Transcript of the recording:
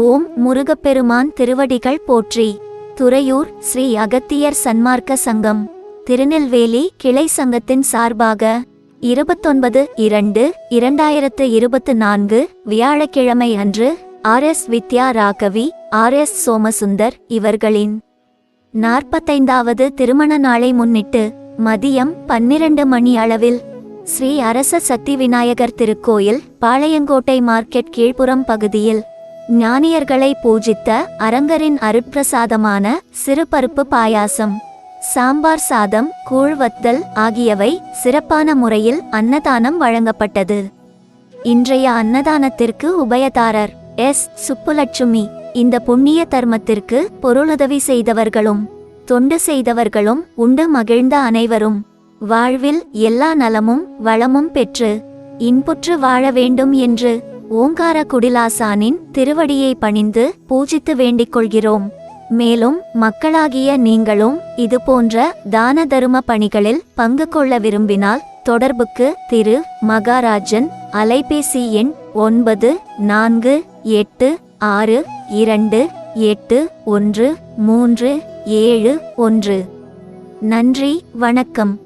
ஓம் முருகப்பெருமான் திருவடிகள் போற்றி. துறையூர் ஸ்ரீ அகத்தியர் சன்மார்க்க சங்கம். திருநெல்வேலி கிளை சங்கத்தின் சார்பாக இருபத்தொன்பது இரண்டு இரண்டாயிரத்து இருபத்து நான்கு வியாழக்கிழமை அன்று R S Vidya Raghavi R S Somasundar இவர்களின் நாற்பத்தைந்தாவது திருமண நாளை முன்னிட்டு மதியம் பன்னிரண்டு மணி அளவில் ஸ்ரீ அரச சக்தி விநாயகர் திருக்கோயில் பாளையங்கோட்டை மார்க்கெட் கீழ்ப்புறம் பகுதியில் ஞானியர்களை பூஜித்த அரங்கரின் அருட்பிரசாதமான சிறுபருப்பு பாயாசம் சாம்பார் சாதம் கூழ்வத்தல் ஆகியவை சிறப்பான முறையில் அன்னதானம் வழங்கப்பட்டது. இன்றைய அன்னதானத்திற்கு உபயதாரர் எஸ். சுப்புலட்சுமி. இந்த புண்ணிய தர்மத்திற்கு பொருளுதவி செய்தவர்களும் தொண்டு செய்தவர்களும் உண்டு மகிழ்ந்த அனைவரும். வாழ்வில் எல்லா நலமும் வளமும் பெற்று இன்புற்று வாழ வேண்டும் என்று ஓங்கார குடிலாசானின் திருவடியை பணிந்து பூஜித்து வேண்டிக் கொள்கிறோம். மேலும் மக்களாகிய நீங்களும் இதுபோன்ற தான தரும பணிகளில் பங்கு கொள்ள விரும்பினால் தொடர்புக்கு திரு. மகாராஜன் அலைபேசி எண் ஒன்பது நான்கு எட்டு ஆறு இரண்டு எட்டு ஒன்று மூன்று ஏழு ஒன்று. நன்றி வணக்கம்.